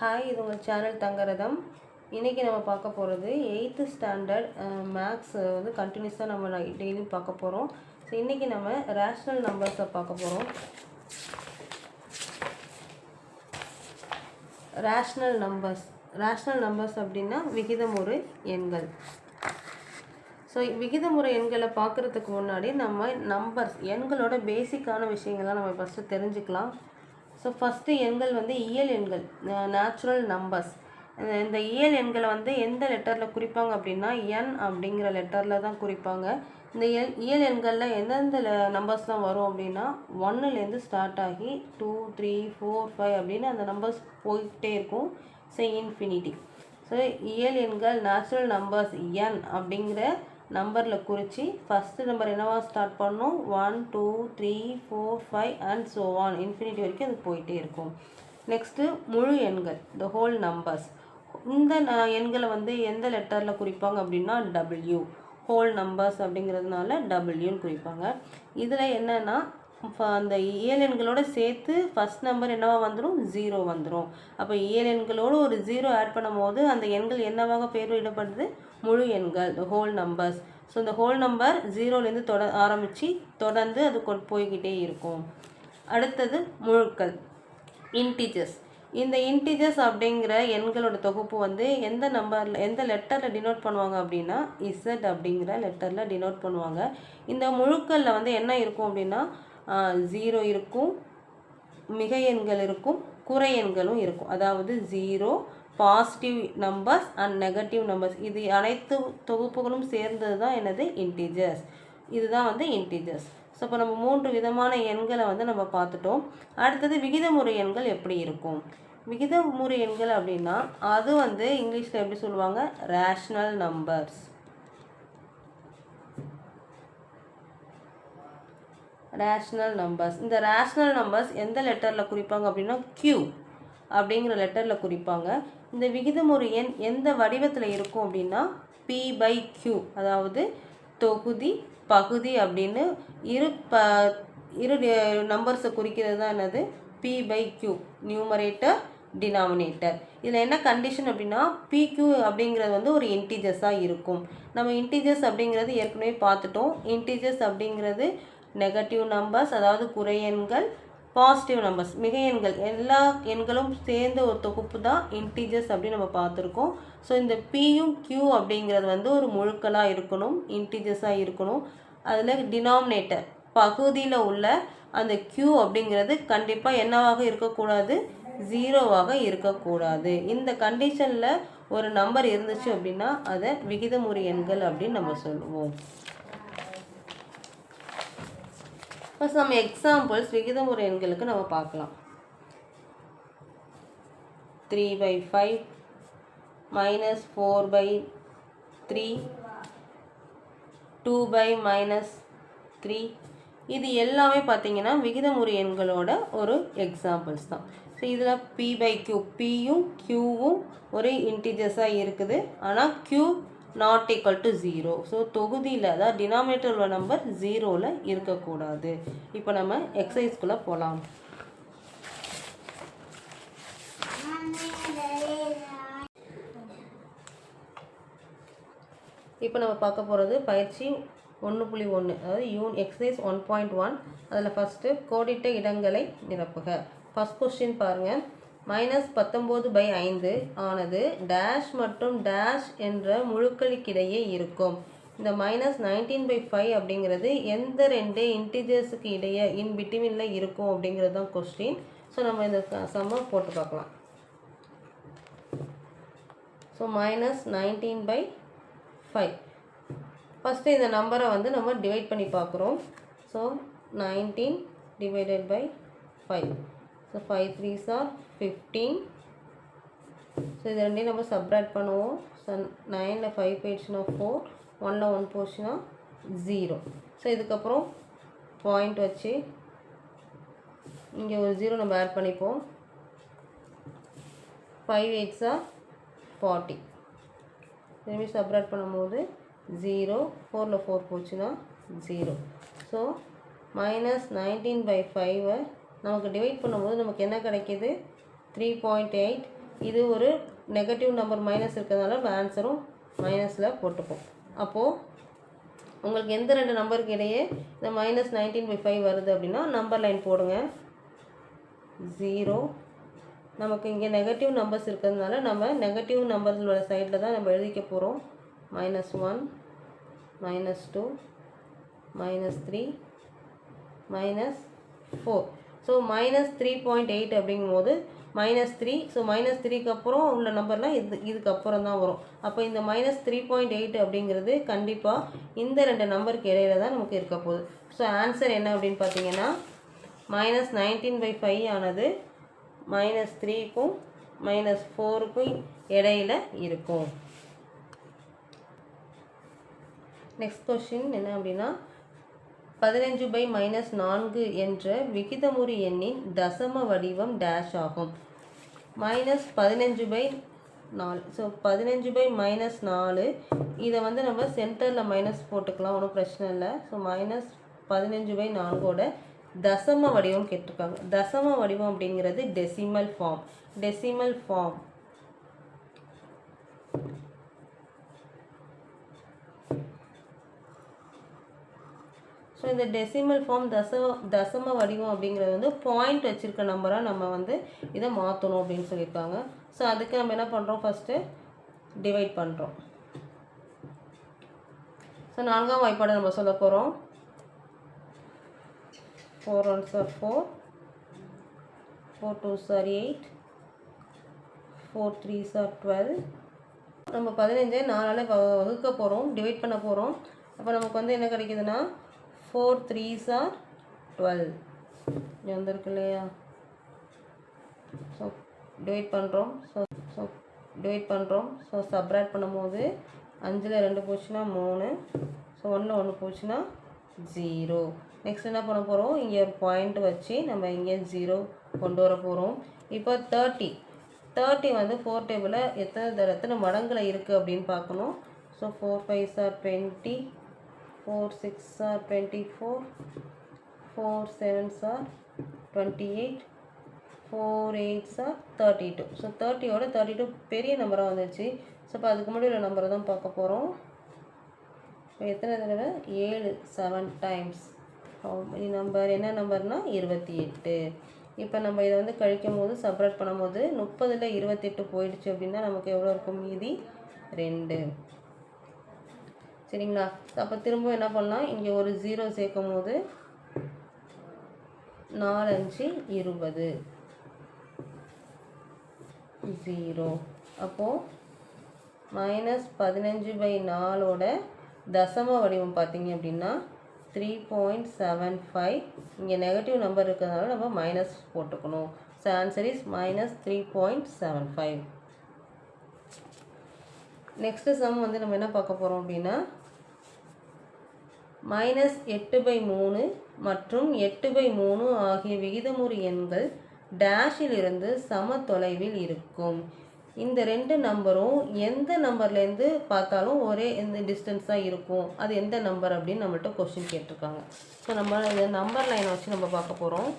Hi இது உங்கள் channel தங்கரதம். இன்றைக்கி நம்ம பார்க்க போகிறது எயித்து ஸ்டாண்டர்ட் மேக்ஸ் வந்து கண்டினியூஸாக நம்ம டெய்லியும் பார்க்க போகிறோம் ஸோ இன்றைக்கி நம்ம ரேஷ்னல் நம்பர்ஸை பார்க்க போகிறோம் ரேஷ்னல் நம்பர்ஸ் ரேஷ்னல் நம்பர்ஸ் அப்படின்னா விகிதமுறு எண்கள். ஸோ விகிதமுறை எண்களை பார்க்குறதுக்கு முன்னாடி நம்ம நம்பர்ஸ் எண்களோட பேசிக்கான விஷயங்கள்லாம் நம்ம ஃபஸ்ட்டு தெரிஞ்சுக்கலாம். ஸோ ஃபஸ்ட்டு எண்கள் வந்து இயல் எண்கள் நேச்சுரல் நம்பர்ஸ் இந்த இயல் எண்களை வந்து எந்த லெட்டரில் குறிப்பாங்க அப்படின்னா என் அப்படிங்கிற லெட்டரில் தான் குறிப்பாங்க. இந்த எல் இயல் எண்களில் எந்தெந்த நம்பர்ஸ்லாம் வரும் அப்படின்னா ஒன்னுலேருந்து ஸ்டார்ட் ஆகி டூ த்ரீ ஃபோர் ஃபைவ் அப்படின்னு அந்த நம்பர்ஸ் போய்கிட்டே இருக்கும். ஸோ இன்ஃபினிட்டி ஸோ இயல் எண்கள் நேச்சுரல் நம்பர்ஸ் என் அப்படிங்கிற நம்பரில் குறித்து ஃபஸ்ட்டு நம்பர் என்னவா ஸ்டார்ட் பண்ணணும் one two three four five and so on infinity வரைக்கும் அது போயிட்டே இருக்கும். நெக்ஸ்ட்டு முழு எண்கள் த ஹோல் நம்பர்ஸ் இந்த எண்களை வந்து எந்த லெட்டரில் குறிப்பாங்க அப்படின்னா டபிள்யூ ஹோல் நம்பர்ஸ் அப்படிங்கிறதுனால டபிள்யூன்னு குறிப்பாங்க. இதில் என்னென்னா அந்த ஏழு எண்களோட சேர்த்து ஃபஸ்ட் நம்பர் என்னவா வந்துடும் ஜீரோ வந்துடும் அப்போ ஏழு எண்களோடு ஒரு ஜீரோ ஆட் பண்ணும்போது அந்த எண்கள் என்னவாக பெயரிடப்படுது? முழு எண்கள் த ஹோல் நம்பர்ஸ் ஸோ இந்த ஹோல் நம்பர் ஜீரோலேருந்து தொட ஆரம்பித்து தொடர்ந்து அது கொண்டு போய்கிட்டே இருக்கும். அடுத்தது முழுக்கள் இன்டீஜர்ஸ் இந்த இன்டீஜர்ஸ் அப்படிங்கிற எண்களோட தொகுப்பு வந்து எந்த நம்பரில் எந்த லெட்டரில் டினோட் பண்ணுவாங்க அப்படின்னா இசட் அப்படிங்கிற லெட்டரில் டினோட் பண்ணுவாங்க. இந்த முழுக்களில் வந்து என்ன இருக்கும் அப்படின்னா ஜீரோ இருக்கும் மிக எண்கள் இருக்கும் குறை எண்களும் இருக்கும். அதாவது zero positive numbers and negative numbers இது அனைத்து தொகுப்புகளும் சேர்ந்தது தான் என்னது? இன்டீஜர்ஸ் இதுதான் வந்து இன்டீஜர்ஸ் ஸோ இப்போ நம்ம மூன்று விதமான எண்களை வந்து நம்ம பார்த்துட்டோம். அடுத்தது விகிதமுறை எண்கள் எப்படி இருக்கும்? விகிதமுறை எண்கள் அப்படின்னா அது வந்து இங்கிலீஷில் எப்படி சொல்லுவாங்க? ரேஷ்னல் நம்பர்ஸ் ரேஷ்னல் நம்பர்ஸ் இந்த ரேஷ்னல் நம்பர்ஸ் எந்த லெட்டரில் குறிப்பாங்க அப்படின்னா க்யூ அப்படிங்கிற லெட்டரில் குறிப்பாங்க. இந்த விகிதமுறு எண் எந்த வடிவத்தில் இருக்கும் அப்படின்னா பி பை கியூ அதாவது தொகுதி பகுதி அப்படின்னு இரு ப இரு நம்பர்ஸை குறிக்கிறது தான் என்னது? P by Q numerator denominator இதில் என்ன கண்டிஷன் அப்படின்னா பிக்யூ அப்படிங்கிறது வந்து ஒரு இன்டீஜர்ஸாக இருக்கும். நம்ம இன்டீஜர்ஸ் அப்படிங்கிறது ஏற்கனவே பார்த்துட்டோம். இன்டீஜர்ஸ் அப்படிங்கிறது நெகட்டிவ் நம்பர்ஸ் அதாவது குறையெண்கள் பாசிட்டிவ் நம்பர்ஸ் மிக எண்கள். எல்லா எண்களும் சேர்ந்த ஒரு தொகுப்பு தான் இன்டீஜர்ஸ் அப்படின்னு நம்ம பார்த்துருக்கோம். ஸோ இந்த பியும் கியூ அப்படிங்கிறது வந்து ஒரு முழுக்களாக இருக்கணும். இன்டீஜர்ஸாக இருக்கணும். அதில் டினாமினேட்டர் பகுதியில் உள்ள அந்த கியூ அப்படிங்கிறது கண்டிப்பாக என்னவாக இருக்கக்கூடாது? ஜீரோவாக இருக்கக்கூடாது. இந்த கண்டிஷனில் ஒரு நம்பர் இருந்துச்சு அப்படின்னா அதை விகிதமுறை எண்கள் அப்படின்னு நம்ம சொல்லுவோம். ஃபஸ்ட் நம்ம எக்ஸாம்பிள்ஸ் விகிதமுறை எண்களுக்கு நம்ம பார்க்கலாம். Three by five minus four by three two by minus three இது எல்லாமே பார்த்தீங்கன்னா விகிதமுறை எண்களோட ஒரு எக்ஸாம்பிள்ஸ் தான். ஸோ இதில் பி பை கியூ பியும் கியூவும் ஒரே இன்டிஜர்ஸாக இருக்குது. ஆனால் Q not equal to zero so தொகுதியில் அதாவது டினாமினேட்டர் உள்ள நம்பர் ஜீரோவில் இருக்கக்கூடாது. இப்போ நம்ம எக்ஸசைஸ்குள்ளே போகலாம் இப்போ நம்ம பார்க்க போகிறது பயிற்சி ஒன்று புள்ளி ஒன்று அதாவது யூன் எக்ஸசைஸ் ஒன் பாயிண்ட் ஒன் அதில் ஃபஸ்ட்டு கோடிட்ட இடங்களை நிரப்புக. ஃபஸ்ட் கொஸ்டின் பாருங்கள் மைனஸ் பத்தொம்போது பை ஐந்து ஆனது டேஷ் மற்றும் டேஷ் என்ற முழுக்களுக்கிடையே இருக்கும். இந்த மைனஸ் நைன்டீன் பை ஃபைவ் அப்படிங்கிறது எந்த ரெண்டு இன்டிஜர்ஸுக்கு இடையே இன் பிட்வீனில் இருக்கும் அப்படிங்கிறது தான் கொஸ்டின் ஸோ நம்ம இந்த சம்ம போட்டு பார்க்கலாம். So minus nineteen by five first இந்த நம்பரை வந்து நம்ம டிவைட் பண்ணி பார்க்குறோம். So nineteen divided by five so five threes are fifteen so இது ரெண்டையும் நம்ம சப்ராக்ட் பண்ணுவோம். ஸோ நைனில் ஃபைவ் போயிடுச்சுன்னா ஃபோர் ஒனில் ஒன் போச்சுன்னா ஜீரோ ஸோ இதுக்கப்புறம் பாயிண்ட் வச்சு இங்கே ஒரு ஜீரோ நம்ம ஆட் பண்ணிப்போம். ஃபைவ் எயிட்ஸ் ஆர் ஃபார்ட்டி திரும்பி சப்ராக்ட் பண்ணும்போது ஜீரோ ஃபோரில் ஃபோர் போச்சுன்னா zero so minus nineteen by ஃபைவை நமக்கு டிவைட் பண்ணும்போது நமக்கு என்ன கிடைக்கிது? த்ரீ பாயிண்ட் எயிட் இது ஒரு நெகட்டிவ் நம்பர் மைனஸ் இருக்கிறதுனால நம்ம ஆன்சரும் மைனஸில் போட்டுப்போம். அப்போது உங்களுக்கு எந்த ரெண்டு நம்பருக்கு இடையே இந்த மைனஸ் நைன்டீன் பை ஃபைவ் வருது அப்படின்னா நம்பர் லைன் போடுங்க. ஜீரோ நமக்கு இங்கே நெகட்டிவ் நம்பர்ஸ் இருக்கிறதுனால நம்ம நெகட்டிவ் நம்பர்ஸோட சைடில் தான் நம்ம எழுதிக்க போகிறோம் minus one minus two minus three minus four so minus three point eight அப்படிங்கும்போது மைனஸ் த்ரீ ஸோ மைனஸ் த்ரீக்கு அப்புறம் உள்ள நம்பர்லாம் இது இதுக்கப்புறம் தான் வரும். அப்போ இந்த மைனஸ் த்ரீ பாயிண்ட் எயிட் அப்படிங்கிறது கண்டிப்பாக இந்த ரெண்டு நம்பருக்கு இடையில தான் நமக்கு இருக்க போகுது. ஸோ ஆன்சர் என்ன அப்படின்னு பார்த்தீங்கன்னா மைனஸ் நைன்டீன் பை ஃபைவ் ஆனது மைனஸ் த்ரீக்கும் மைனஸ் ஃபோருக்கும் இடையில இருக்கும். நெக்ஸ்ட் கொஷின் என்ன அப்படின்னா பதினஞ்சு பை மைனஸ் நான்கு என்ற விகிதமுறு எண்ணின் தசம வடிவம் டேஷ் ஆகும். மைனஸ் பதினஞ்சு பை நாலு ஸோ பதினஞ்சு பை மைனஸ் நாலு இதை வந்து நம்ம சென்டரில் மைனஸ் போட்டுக்கலாம் ஒன்றும் பிரச்சனை இல்லை. ஸோ மைனஸ் பதினஞ்சு பை நான்கோட தசம வடிவம் கேட்டிருக்காங்க. தசம வடிவம் அப்படிங்கிறது decimal form decimal form so இந்த டெசிமல் ஃபார்ம் தசம தசம வடிவம் அப்படிங்கிறது வந்து பாயிண்ட் வச்சுருக்க நம்பராக நம்ம வந்து இதை மாற்றணும் அப்படின்னு சொல்லியிருக்காங்க. ஸோ அதுக்கு நம்ம என்ன பண்ணுறோம் ஃபஸ்ட்டு டிவைட் பண்ணுறோம் ஸோ நான்காம் வாய்ப்பாடை நம்ம சொல்ல போகிறோம் four one are four four two are eight four three are twelve நம்ம பதினஞ்சை நாலால் வ- வகுக்க போகிறோம் டிவைட் பண்ண போகிறோம் அப்போ நமக்கு வந்து என்ன கிடைக்குதுன்னா ஃபோர் த்ரீ சார் டுவெல் இது வந்திருக்கு இல்லையா? ஸோ டிவைட் பண்ணுறோம் ஸோ ஸோ டிவைட் பண்ணுறோம் ஸோ சப்ராட் பண்ணும்போது அஞ்சில் ரெண்டு போச்சுன்னா மூணு. ஸோ ஒன்று ஒன்று போச்சுன்னா ஜீரோ நெக்ஸ்ட் என்ன பண்ண போகிறோம் இங்கே ஒரு பாயிண்ட் வச்சு நம்ம இங்கே ஜீரோ கொண்டு வர போகிறோம் இப்போ தேர்ட்டி தேர்ட்டி வந்து ஃபோர் டேபிளில் எத்தனை தடவை எத்தனை மடங்கில் இருக்குது அப்படின்னு பார்க்கணும். So four five are twenty four six are twenty four four sevens are twenty eight four eights are thirty two so தேர்ட்டியோட thirty two பெரிய நம்பராக வந்துடுச்சு ஸோ இப்போ அதுக்கு முன்னாடி உள்ள நம்பரை தான் பார்க்க போகிறோம் இப்போ எத்தனை தடவை? ஏழு செவன் டைம்ஸ் நம்பர் என்ன நம்பர்னால் இருபத்தி எட்டு. இப்போ நம்ம இதை வந்து கழிக்கும் போது செப்பரேட் பண்ணும்போது முப்பதில் இருபத்தெட்டு போயிடுச்சு அப்படின்னா நமக்கு எவ்வளோ இருக்கும்? மீதி ரெண்டு. சரிங்களா? அப்போ திரும்ப என்ன பண்ணலாம்? இங்கே ஒரு ஜீரோ சேர்க்கும் போது நாலஞ்சு இருபது. ஜீரோ அப்போது மைனஸ் பதினஞ்சு பை நாலோட தசம வடிவம் பார்த்தீங்க அப்படின்னா த்ரீ பாயிண்ட் செவன் ஃபைவ் இங்கே நெகட்டிவ் நம்பர் இருக்கிறதுனால நம்ம மைனஸ் போட்டுக்கணும். So answer is minus three point seven five next sum வந்து நம்ம என்ன பார்க்க போகிறோம் அப்படின்னா மைனஸ் எட்டு பை மூணு மற்றும் எட்டு பை மூணு ஆகிய விகிதமுறு எண்கள் டேஷில் இருந்து சம தொலைவில் இருக்கும். இந்த ரெண்டு நம்பரும் எந்த நம்பர்லேருந்து பார்த்தாலும் ஒரே எந்த டிஸ்டன்ஸாக இருக்கும். அது எந்த நம்பர் அப்படின்னு நம்மள்ட்ட கொஸ்டின் கேட்டிருக்காங்க. ஸோ நம்ம இந்த நம்பர் லைனை வச்சு நம்ம பார்க்க போகிறோம்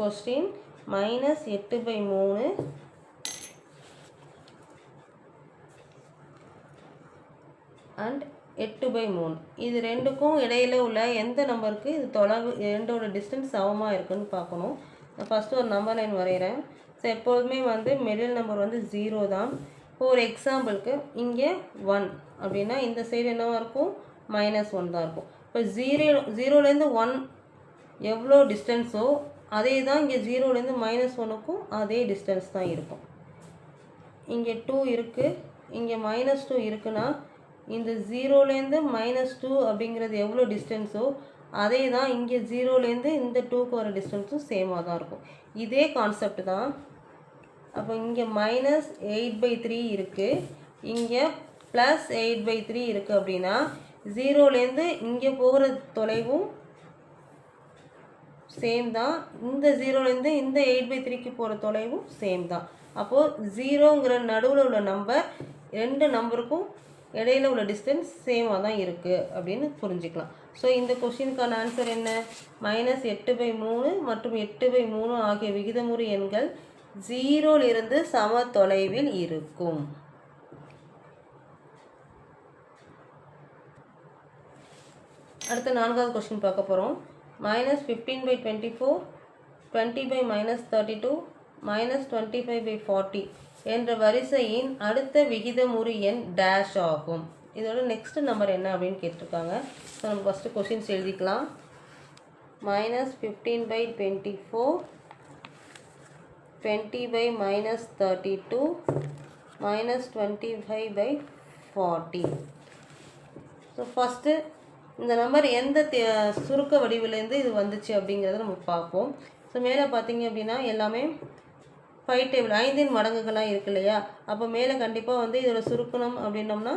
கொஸ்டின் மைனஸ் எட்டு பை மூணு அண்ட் எட்டு பை மூணு. இது ரெண்டுக்கும் இடையில உள்ள எந்த நம்பருக்கு இது தொலைவு ரெண்டோட டிஸ்டன்ஸ் சமமாக இருக்குன்னு பார்க்கணும். நான் ஃபஸ்ட்டு ஒரு நம்பர் லைன் வரைகிறேன் ஸோ எப்போதுமே வந்து மிடில் நம்பர் வந்து ஜீரோ தான். இப்போ ஒரு எக்ஸாம்பிளுக்கு இங்கே ஒன் அப்படின்னா இந்த சைடு என்னவாக இருக்கும்? மைனஸ் ஒன் தான் இருக்கும். இப்போ ஜீரோ ஜீரோலேருந்து ஒன் எவ்வளோ டிஸ்டன்ஸோ அதே தான் இங்கே ஜீரோலேருந்து மைனஸ் ஒன்றுக்கும் அதே டிஸ்டன்ஸ் தான் இருக்கும். இங்கே டூ இருக்குது இங்கே மைனஸ் டூ இருக்குன்னா இந்த ஜீரோலேருந்து மைனஸ் டூ அப்படிங்கிறது எவ்வளோ டிஸ்டன்ஸோ அதே தான் இங்கே ஜீரோலேருந்து இந்த டூக்கு வர டிஸ்டன்ஸும் சேமாக தான் இருக்கும். இதே கான்செப்ட் தான். அப்போ இங்கே மைனஸ் எயிட் பை த்ரீ இருக்குது இங்கே ப்ளஸ் எயிட் பை த்ரீ இருக்குது அப்படின்னா ஜீரோலேருந்து இங்கே போகிற தொலைவும் சேம் தான். இந்த ஜீரோலேருந்து இந்த எயிட் பை த்ரீக்கு போகிற தொலைவும் சேம் தான். அப்போது ஜீரோங்கிற நடுவில் உள்ள நம்பர் ரெண்டு நம்பருக்கும் இடையில உள்ள டிஸ்டன்ஸ் சேமாக தான் இருக்குது அப்படின்னு புரிஞ்சுக்கலாம். ஸோ இந்த கொஷினுக்கான ஆன்சர் என்ன? மைனஸ் எட்டு பை மூணு மற்றும் எட்டு பை மூணு ஆகிய விகிதமுறு எண்கள் ஜீரோலிருந்து சம தொலைவில் இருக்கும். அடுத்த நான்காவது கொஷின் பார்க்க போகிறோம் minus fifteen by twenty four twenty by minus thirty two minus twenty five by forty என்ற வரிசையின் அடுத்த விகிதமுறு எண் டேஷ் ஆகும். இதோட நெக்ஸ்ட் நம்பர் என்ன அப்படின்னு கேட்டிருக்காங்க. ஸோ நம்ம ஃபஸ்ட்டு கொஷின்ஸ் எழுதிக்கலாம். Minus fifteen by twenty four twenty by minus thirty two minus twenty five by forty so first இந்த நம்பர் எந்த தே- சுருக்க வடிவிலேருந்து இது வந்துச்சு அப்படிங்கிறத நம்ம பார்ப்போம். ஸோ மேலே பார்த்தீங்க அப்படின்னா எல்லாமே ஃபைவ் டேபிள் ஐந்தின் மடங்குகளாக இருக்கு இல்லையா? அப்போ மேலே கண்டிப்பாக வந்து இதோட சுருக்கணும் அப்படின்னோம்னா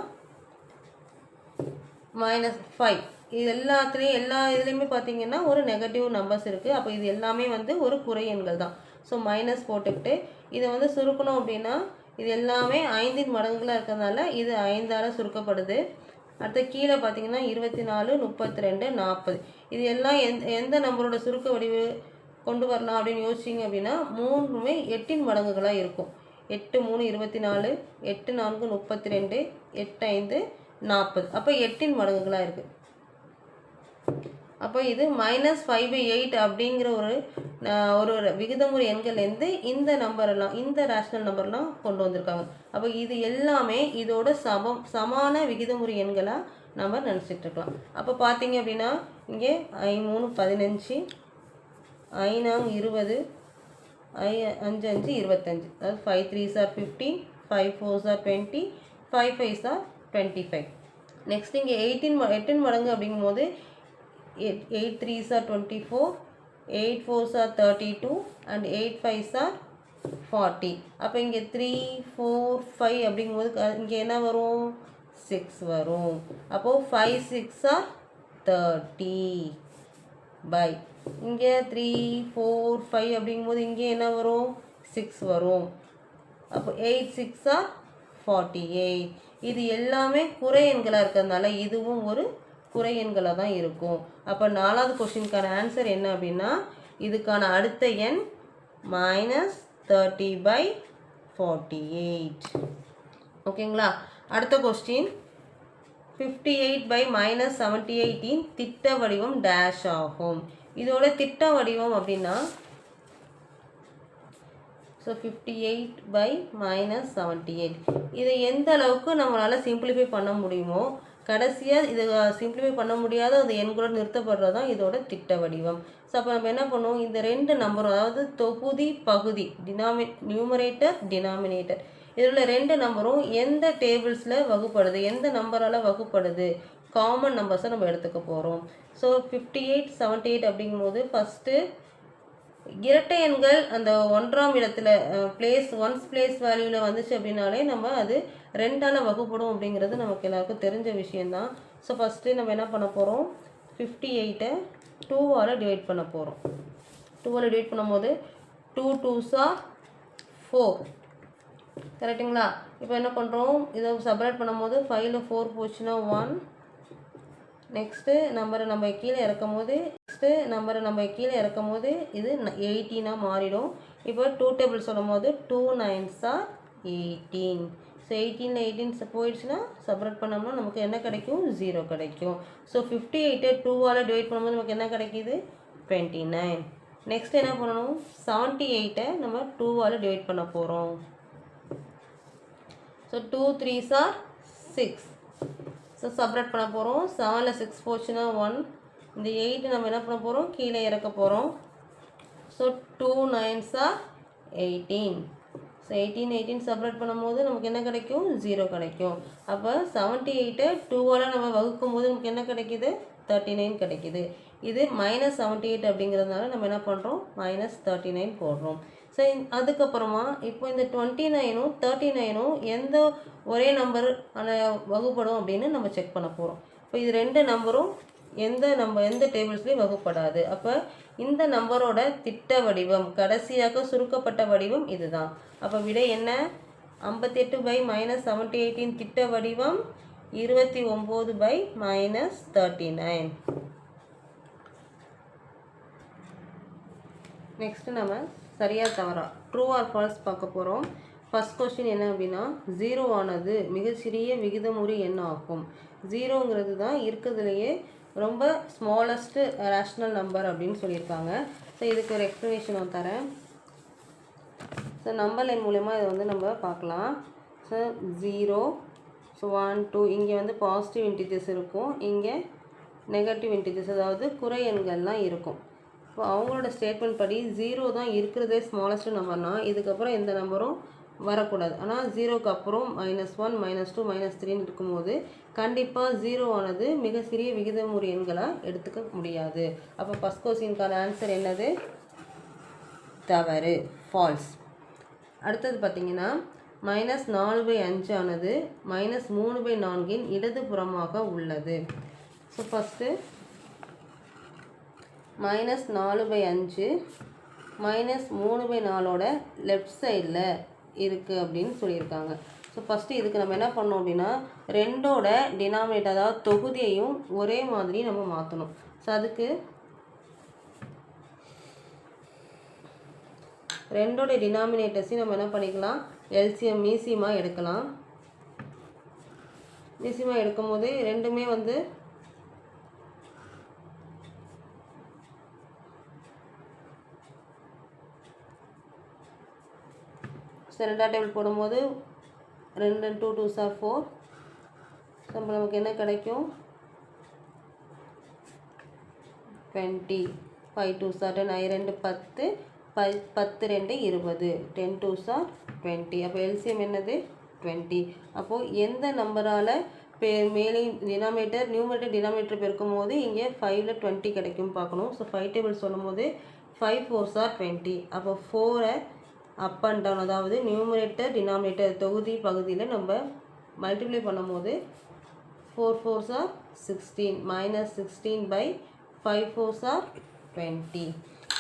மைனஸ் ஃபைவ் இது எல்லாத்துலேயும் எல்லா இதுலேயுமே பார்த்தீங்கன்னா ஒரு நெகட்டிவ் நம்பர்ஸ் இருக்குது அப்போ இது எல்லாமே வந்து ஒரு குறை எண்கள் தான். ஸோ மைனஸ் போட்டுக்கிட்டு இதை வந்து சுருக்கணும் அப்படின்னா இது எல்லாமே ஐந்தின் மடங்குகளாக இருக்கிறதுனால இது ஐந்தால் சுருக்கப்படுது. அடுத்து கீழே பார்த்தீங்கன்னா இருபத்தி நாலு முப்பத்தி ரெண்டு நாற்பது. இது எல்லாம் எந்த எந்த நம்பரோட சுருக்க வடிவு? கொண்டு வரலாம் அப்படின்னு யோசிச்சிங்க அப்படின்னா மூணுமே எட்டின் மடங்குகளாக இருக்கும். எட்டு மூணு இருபத்தி நாலு எட்டு நான்கு முப்பத்தி ரெண்டு எட்டு ஐந்து நாற்பது. அப்போ எட்டின் மடங்குகளாக இருக்குது அப்போ இது மைனஸ் ஃபைவ் பை எயிட் அப்படிங்கிற ஒரு ஒரு விகிதமுறை எண்கள்லேருந்து இந்த நம்பரெல்லாம் இந்த ரேஷனல் நம்பர்லாம் கொண்டு வந்திருக்காங்க. அப்போ இது எல்லாமே இதோட சமம் சமான விகிதமுறை எண்களாக நம்ம நினச்சிட்டு இருக்கலாம். அப்போ பார்த்தீங்க அப்படின்னா இங்கே ஐ மூணு பதினஞ்சு ஐநாங் இருபது ஐ அஞ்சு அஞ்சு இருபத்தஞ்சு. அதாவது five three are fifteen five four are twenty five five are twenty five next இங்கே எயிட்டின் எட்டின் மடங்கு அப்படிங்கும்போது eight eight three are twenty four eight four are thirty two and eight five are forty அப்போ இங்கே த்ரீ ஃபோர் ஃபைவ் அப்படிங்கும்போது இங்கே என்ன வரும்? சிக்ஸ் வரும். அப்போது five six are thirty by இங்கே த்ரீ ஃபோர் ஃபைவ் அப்படிங்கும்போது இங்கே என்ன வரும்? சிக்ஸ் வரும். அப்போ எயிட் சிக்ஸா ஃபார்ட்டி எயிட் இது எல்லாமே குறை எண்களாக இருக்கிறதுனால இதுவும் ஒரு குறை எண்களாக தான் இருக்கும். அப்போ நாலாவது கொஷினுக்கான ஆன்சர் என்ன அப்படின்னா இதுக்கான அடுத்த எண் minus thirty by forty eight ஓகேங்களா அடுத்த question fifty eight by minus seventy eighteen திட்ட வடிவம் டேஷ் ஆகும். இதோட திட்ட வடிவம் அப்படின்னா so fifty eight by minus seventy eight இதை எந்த அளவுக்கு நம்மளால் சிம்பிளிஃபை பண்ண முடியுமோ கடைசியாக இதை சிம்பிளிஃபை பண்ண முடியாத அந்த எண்களோடு நிறுத்தப்படுறது தான் இதோட திட்ட வடிவம். ஸோ அப்போ நம்ம என்ன பண்ணுவோம்? இந்த ரெண்டு நம்பரும் அதாவது தொகுதி பகுதி டினாமி நியூமரேட்டர் டினாமினேட்டர் இதில் உள்ள ரெண்டு நம்பரும் எந்த டேபிள்ஸில் வகுப்படுது எந்த நம்பரால் வகுப்படுது? காமன் நம்பர்ஸை நம்ம எடுத்துக்க போகிறோம் so fifty eight seventy eight அப்படிங்கும்போது ஃபஸ்ட்டு இரட்டை எண்கள் அந்த ஒன்றாம் இடத்துல பிளேஸ் ஒன்ஸ் பிளேஸ் வேல்யூவில் வந்துச்சு அப்படின்னாலே நம்ம அது ரெண்டால் வகுப்படும் அப்படிங்கிறது நமக்கு எல்லாருக்கும் தெரிஞ்ச விஷயந்தான் ஸோ ஃபஸ்ட்டு நம்ம என்ன பண்ண போகிறோம் ஃபிஃப்டி எயிட்டை டூவால் டிவைட் பண்ண போகிறோம் டூவால் டிவைட் பண்ணும்போது டூ டூஸா ஃபோர் கரெக்டுங்களா? இப்போ என்ன பண்ணுறோம் இதை செப்பரேட் பண்ணும்போது ஃபைவ்ல ஃபோர் போச்சுன்னா ஒன் நெக்ஸ்ட்டு நம்பரை நம்ம கீழே இறக்கும் போது நெக்ஸ்ட்டு நம்பரை நம்ம கீழே இறக்கும் போது இது எயிட்டீனாக மாறிடும். இப்போ டூ டேபிள் சொல்லும் போது டூ நைன்ஸா எயிட்டீன் ஸோ எயிட்டீனில் எயிட்டீன் போயிடுச்சுன்னா செப்பரேட் பண்ணோம்னா நமக்கு என்ன கிடைக்கும்? ஜீரோ கிடைக்கும். ஸோ ஃபிஃப்டி எயிட்டை டூவால் டிவைட் பண்ணும்போது நமக்கு என்ன கிடைக்கிது? டுவெண்ட்டி நைன் நெக்ஸ்ட் என்ன பண்ணணும்? செவன்ட்டி எயிட்டை நம்ம டூவால் டிவைட் பண்ண போகிறோம் so two three are six so subtract பண்ண போகிறோம் செவனில் சிக்ஸ் போச்சுன்னா ஒன் இந்த எயிட்டு நம்ம என்ன பண்ண போகிறோம் கீழே இறக்க போகிறோம் so two nines are eighteen so eighteen eighteen separate பண்ணும்போது நமக்கு என்ன கிடைக்கும்? ஜீரோ கிடைக்கும். அப்போ செவன்ட்டி எயிட்டை டூவால் நம்ம வகுக்கும் போது நமக்கு என்ன கிடைக்குது? தேர்ட்டி நைன் கிடைக்கிது. இது மைனஸ் செவன்ட்டி எயிட் அப்படிங்கிறதுனால நம்ம என்ன பண்ணுறோம் மைனஸ் தேர்ட்டி நைன் போடுறோம். ஸோ அதுக்கப்புறமா இப்போ இந்த டுவெண்ட்டி நைனும் தேர்ட்டி நைனும் எந்த ஒரே நம்பர் வகுப்படும் அப்படின்னு நம்ம செக் பண்ண போகிறோம் இப்போ இது ரெண்டு நம்பரும் எந்த நம்ம எந்த டேபிள்ஸ்லையும் வகுப்படாது. அப்போ இந்த நம்பரோட திட்ட வடிவம் கடைசியாக சுருக்கப்பட்ட வடிவம் இதுதான். அப்போ விடை என்ன? ஐம்பத்தெட்டு பை மைனஸ் செவன்ட்டி எயிட்டின் திட்ட வடிவம் இருபத்தி ஒம்பது by minus thirty nine next நம்ம சரியா தவறா. ட்ரூ ஆர் ஃபால்ஸ் பார்க்க போகிறோம் ஃபர்ஸ்ட் கொஸ்டின் என்ன அப்படின்னா ஜீரோ ஆனது மிகச்சிறிய விகிதமுறி எண் ஆகும் ஜீரோங்கிறது தான் இருக்கிறதுலையே ரொம்ப ஸ்மாலஸ்ட்டு ரேஷ்னல் நம்பர் அப்படின்னு சொல்லியிருக்காங்க. ஸோ இதுக்கு ஒரு எக்ஸ்ப்ளனேஷன் நான் தரேன். ஸோ நம்பர் லைன் மூலயமா இதை வந்து நம்ம பார்க்கலாம். So zero so one two இங்கே வந்து பாசிட்டிவ் இன்டிஜஸ் இருக்கும். இங்கே நெகட்டிவ் இன்டிஜஸ் அதாவது குறை எண்கள்லாம் இருக்கும். இப்போ அவங்களோட ஸ்டேட்மெண்ட் படி ஜீரோ தான் இருக்கிறதே ஸ்மாலஸ்ட் நம்பர்னா இதுக்கப்புறம் எந்த நம்பரும் வரக்கூடாது. ஆனால் ஜீரோக்கு அப்புறம் minus one minus two minus த்ரீன்னு இருக்கும்போது கண்டிப்பாக ஜீரோ ஆனது மிக சிறிய விகிதமுறை எண்களாக எடுத்துக்க முடியாது. அப்போ ஃபஸ்ட் கொஸ்டின்கான ஆன்சர் என்னது? தவறு ஃபால்ஸ் அடுத்தது பார்த்திங்கன்னா மைனஸ் நாலு பை அஞ்சு ஆனது மைனஸ் மூணு பை நான்கின் இடதுபுறமாக உள்ளது. ஸோ ஃபஸ்ட்டு மைனஸ் நாலு பை அஞ்சு மைனஸ் மூணு பை நாலோட லெஃப்ட் சைடில் இருக்குது அப்படின்னு சொல்லியிருக்காங்க. ஸோ ஃபஸ்ட்டு இதுக்கு நம்ம என்ன பண்ணோம் அப்படின்னா ரெண்டோட டினாமினேட் அதாவது தொகுதியையும் ஒரே மாதிரி நம்ம மாற்றணும் ஸோ அதுக்கு ரெண்டோட டினாமினேட்டர்ஸையும் நம்ம என்ன பண்ணிக்கலாம் எல்சிஎம் மீசியமாக எடுக்கலாம். மீசியமாக எடுக்கும்போது ரெண்டுமே வந்து ஸோ ரெண்டாம் டேபிள் போடும்போது ரெண்டு டூ டூ சார் ஃபோர் அப்போ நமக்கு என்ன கிடைக்கும்? Twenty five two are ten ஐ ரெண்டு பத்து. ப பத்து ரெண்டு இருபது. டென் டூ சார் டுவெண்ட்டி அப்போ எல்சிஎம் என்னது? டுவெண்ட்டி அப்போது எந்த நம்பரால் பே மேலே டினாமேட்டர் நியூமரேட்டர் டினாமேட்டர் பெருக்கும் போது இங்கே ஃபைவ்ல டுவெண்ட்டி கிடைக்கும் பார்க்கணும். ஸோ ஃபைவ் டேபிள் சொல்லும் போது ஃபைவ் ஃபோர் சார் டுவெண்ட்டி அப்போ ஃபோரை அப் அண்ட் டவுன் அதாவது நியூமரேட்டர் டினாமினேட்டர் தொகுதி பகுதியில் நம்ம மல்டிப்ளை பண்ணும்போது four fours are sixteen minus sixteen by five fours are twenty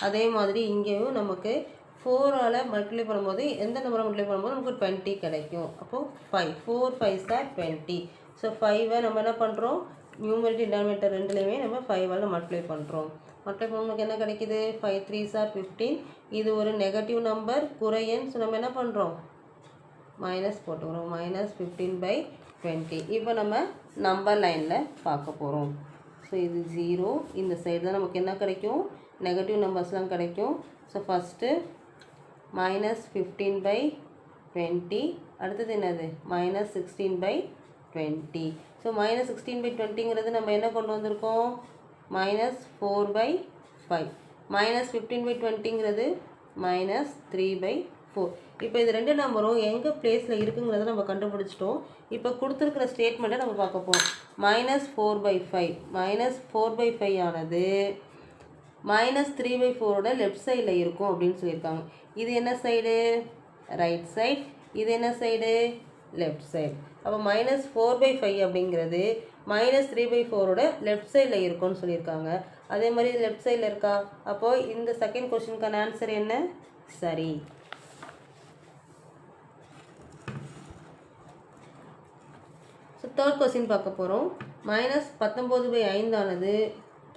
அதே மாதிரி இங்கேயும் நமக்கு ஃபோரால் மல்டிப்ளை பண்ணும்போது எந்த நம்பரை மல்டிப்ளை பண்ணும்போது நமக்கு டுவெண்ட்டி கிடைக்கும். அப்போது five four five are twenty so ஃபைவை நம்ம என்ன பண்ணுறோம் நியூமரேட்டர் டினாமினேட்டர் ரெண்டுலேயுமே நம்ம ஃபைவால் மல்டிப்ளை பண்ணுறோம் மற்ற பண்ண நமக்கு என்ன கிடைக்குது? ஃபைவ் த்ரீ சார் ஃபிஃப்டீன் இது ஒரு நெகட்டிவ் நம்பர் குறையன்னு ஸோ நம்ம என்ன பண்ணுறோம் மைனஸ் போட்டுக்கிறோம். மைனஸ் ஃபிஃப்டீன் பை டுவெண்ட்டி இப்போ நம்ம நம்பர் லைனில் பார்க்க போகிறோம் ஸோ இது ஜீரோ இந்த சைடு தான் நமக்கு என்ன கிடைக்கும்? நெகட்டிவ் நம்பர்ஸ்லாம் கிடைக்கும். So first minus fifteen by twenty அடுத்தது என்னது? Minus sixteen by twenty so minus sixteen by டுவெண்ட்டிங்கிறது நம்ம என்ன கொண்டு வந்திருக்கோம்? Minus four by five minus fifteen by டுவெண்ட்டிங்கிறது minus three by four இப்போ இது ரெண்டு நம்பரும் எங்கே பிளேஸில் இருக்குங்கிறத நம்ம கண்டுபிடிச்சிட்டோம். இப்போ கொடுத்துருக்குற ஸ்டேட்மெண்ட்டை நம்ம பார்க்க போகிறோம் minus four by five minus four by five ஆனது மைனஸ் த்ரீ பை ஃபோரோட லெஃப்ட் சைடில் இருக்கும் அப்படின்னு சொல்லியிருக்காங்க. இது என்ன சைடு ரைட் சைட் இது என்ன சைடு லெஃப்ட் சைடு அப்போ மைனஸ் ஃபோர் பை ஃபைவ் அப்படிங்கிறது மைனஸ் த்ரீ பை ஃபோரோட லெஃப்ட் சைடில் இருக்கும்னு சொல்லியிருக்காங்க. அதே மாதிரி லெஃப்ட் சைடில் இருக்கா? அப்போது இந்த செகண்ட் கொஸ்டினுக்கான ஆன்சர் என்ன? சரி. ஸோ தேர்ட் கொஸ்டின் பார்க்க போகிறோம் மைனஸ் பத்தொம்போது பை ஐந்தானது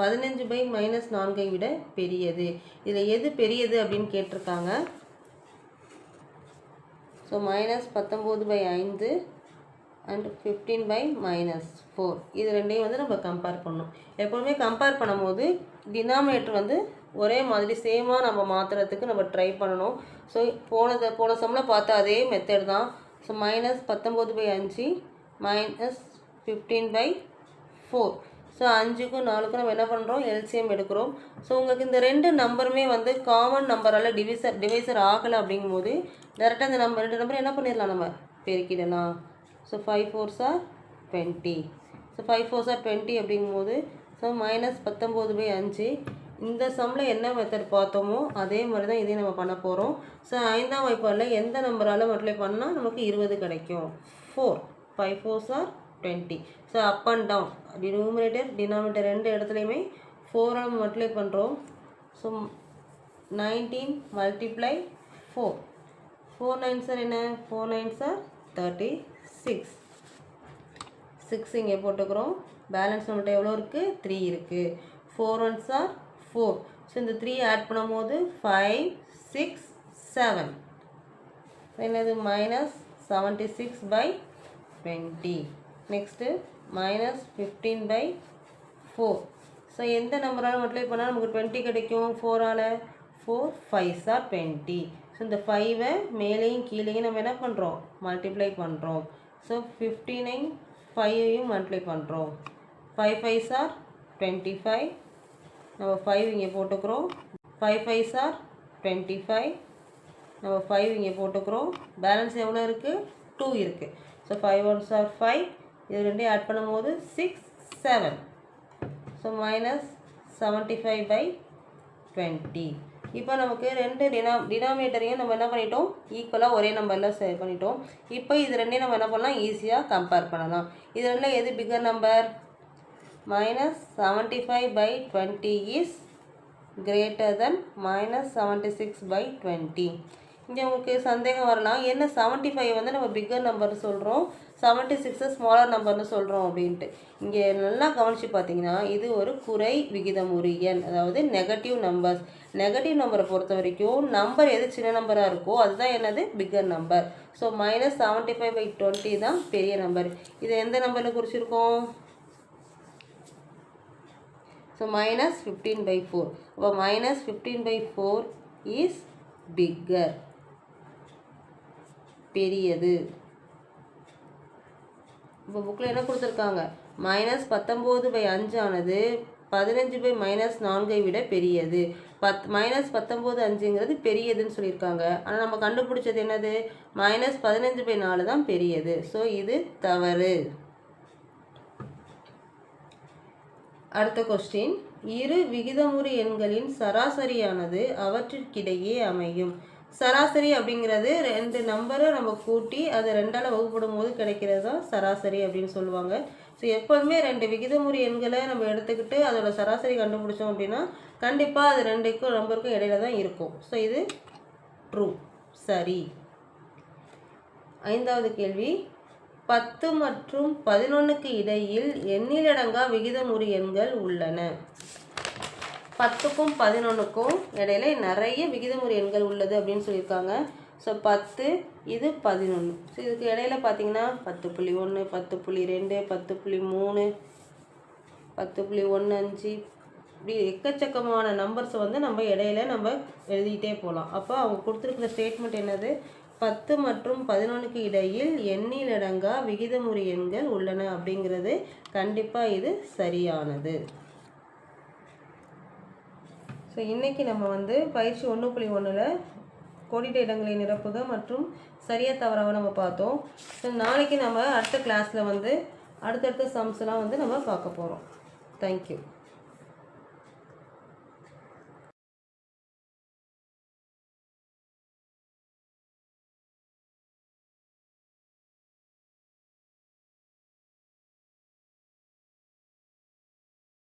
பதினஞ்சு பை மைனஸ் நான்கை விட பெரியது. இதில் எது பெரியது அப்படின்னு கேட்டிருக்காங்க. ஸோ மைனஸ் பத்தொம்போது பை ஐந்து and fifteen by minus four இது ரெண்டையும் வந்து நம்ம கம்பேர் பண்ணணும். எப்போவுமே கம்பேர் பண்ணும்போது டினாமினேட்டர் வந்து ஒரே மாதிரி சேமாக நம்ம மாற்றுறதுக்கு நம்ம ட்ரை பண்ணணும். ஸோ போனதை போன சம்மில் பார்த்தா அதே மெத்தட் தான். ஸோ மைனஸ் பத்தொம்போது பை அஞ்சு minus fifteen by four so அஞ்சுக்கும் நாலுக்கும் நம்ம என்ன பண்ணுறோம் எல்சிஎம் எடுக்கிறோம். ஸோ உங்களுக்கு இந்த ரெண்டு நம்பருமே வந்து காமன் நம்பரால் டிவிசர் டிவைசர் ஆகலை அப்படிங்கும்போது டேரெக்டாக இந்த நம்பர் ரெண்டு நம்பர் என்ன பண்ணிடலாம் நம்ம? பெருக்கிடலாம் so five four are twenty so five four are twenty அப்படிங்கும்போது ஸோ மைனஸ் பத்தொம்போது பை அஞ்சு. இந்த சம்மில் என்ன மெத்தட் பார்த்தோமோ அதே மாதிரி தான் இதையும் நம்ம பண்ண போகிறோம் ஸோ ஐந்தாம் வாய்ப்பாடில் எந்த நம்பரால் மல்டிப்ளை பண்ணால் நமக்கு இருபது கிடைக்கும்? Four five four are twenty so up and down denominator denominator ரெண்டு இடத்துலையுமே ஃபோரால் மல்டிப்ளை பண்ணுறோம் so nineteen multiply four four nine are என்ன? Four nine are thirty six six இங்கே போட்டுக்கிறோம். பேலன்ஸ் நம்மகிட்ட எவ்வளோ இருக்குது த்ரீ இருக்குது four ones are four so இந்த த்ரீ ஆட் பண்ணும்போது ஃபைவ் சிக்ஸ் செவன் என்னது? Minus seventy six by twenty next minus fifteen by four so எந்த நம்பரால் மல்டிப்ளை பண்ணால் நமக்கு டுவெண்ட்டி கிடைக்கும். ஃபோரால் four five are twenty so இந்த ஃபைவை மேலேயும் கீழேயும் நம்ம என்ன பண்ணுறோம் மல்டிப்ளை பண்ணுறோம் ஸோ ஃபிஃப்டீனையும் ஃபைவையும் மல்டிப்ளை பண்ணுறோம் five five are twenty five நம்ம ஃபைவ் இங்கே போட்டுக்கிறோம். Five five are twenty five நம்ம ஃபைவ் இங்கே போட்டுக்கிறோம். பேலன்ஸ் எவ்வளோ இருக்குது டூ இருக்குது so five ones are five இது ரெண்டையும் ஆட் பண்ணும்போது six seven so minus seventy five by twenty இப்போ நமக்கு ரெண்டு டினா டினாமினேட்டரையும் நம்ம என்ன பண்ணிட்டோம்? ஈக்குவலாக ஒரே நம்பரில் சேவ் பண்ணிட்டோம். இப்போ இது ரெண்டையும் நம்ம என்ன பண்ணலாம்? ஈஸியாக கம்பேர் பண்ணலாம். இது ரெண்டில் எது bigger number minus seventy five by twenty is greater then minus seventy six by twenty இங்கே உங்களுக்கு சந்தேகம் வரலாம். என்ன செவன்ட்டி ஃபைவ் வந்து நம்ம பிக்கர் நம்பர் சொல்கிறோம் செவன்ட்டி சிக்ஸு ஸ்மாலர் நம்பர்னு சொல்கிறோம் அப்படின்ட்டு. இங்கே நல்லா கவனித்து பார்த்தீங்கன்னா இது ஒரு குறை விகிதமுறு எண். அதாவது நெகட்டிவ் நம்பர்ஸ் நெகட்டிவ் நம்பரை பொறுத்த வரைக்கும் நம்பர் எது சின்ன நம்பராக இருக்கோ அதுதான் என்னது? Bigger number so minus seventy five by twenty தான் பெரிய நம்பர் இதை எந்த நம்பரில் குறிச்சிருக்கோம்? So minus fifteen by four அப்போ minus fifteen by four is bigger பெரியது. இப்போ புக்கில் என்ன கொடுத்துருக்காங்க? மைனஸ் பத்தொம்போது பை அஞ்சானது பதினஞ்சு பை மைனஸ் நான்கை விட பெரியது. பத் மைனஸ் பத்தொம்போது அஞ்சுங்கிறது பெரியதுன்னு சொல்லியிருக்காங்க. ஆனால் நம்ம கண்டுபிடிச்சது என்னது? மைனஸ் பதினஞ்சு பை நாலு தான் பெரியது. ஸோ இது தவறு. அடுத்த கொஸ்டின் இரு விகிதமுறு எண்களின் சராசரியானது அவற்றிற்கிடையே அமையும். சராசரி அப்படிங்கிறது ரெண்டு நம்பரை நம்ம கூட்டி அதை ரெண்டால் வகுப்படும் போது கிடைக்கிறது தான் சராசரி அப்படின்னு சொல்லுவாங்க. ஸோ எப்போதுமே ரெண்டு விகிதமுறை எண்களை நம்ம எடுத்துக்கிட்டு அதோட சராசரி கண்டுபிடிச்சோம் அப்படின்னா கண்டிப்பாக அது ரெண்டுக்கும் நம்பருக்கும் இடையில தான் இருக்கும். ஸோ இது ட்ரூ சரி. ஐந்தாவது கேள்வி. பத்து மற்றும் பதினொன்றுக்கு இடையில் எண்ணிலடங்கா விகிதமுறி எண்கள் உள்ளன? பத்துக்கும் பதினொன்றுக்கும் இடையில நிறைய விகிதமுறை எண்கள் உள்ளது அப்படின்னு சொல்லியிருக்காங்க. ஸோ பத்து இது பதினொன்று ஸோ இதுக்கு இடையில பார்த்தீங்கன்னா பத்து புள்ளி ஒன்று பத்து புள்ளி ரெண்டு பத்து புள்ளி மூணு பத்து புள்ளி ஒன்று அஞ்சு இப்படி எக்கச்சக்கமான நம்பர்ஸை வந்து நம்ம இடையில நம்ம எழுதிட்டே போகலாம். அப்போ அவங்க கொடுத்துருக்குற ஸ்டேட்மெண்ட் என்னது? பத்து மற்றும் பதினொன்றுக்கு இடையில் எண்ணிலடங்கா விகிதமுறை எண்கள் உள்ளன அப்படிங்கிறது கண்டிப்பாக இது சரியானது. ஸோ இன்றைக்கி நம்ம வந்து பயிற்சி ஒன்று புள்ளி ஒன்றில் கோடிட்ட இடங்களை நிரப்புக மற்றும் சரியாக தவறாக நம்ம பார்த்தோம். ஸோ நாளைக்கு நம்ம அடுத்த கிளாஸில் வந்து அடுத்தடுத்த சம்ஸ்லாம் வந்து நம்ம பார்க்க போகிறோம் தேங்க்யூ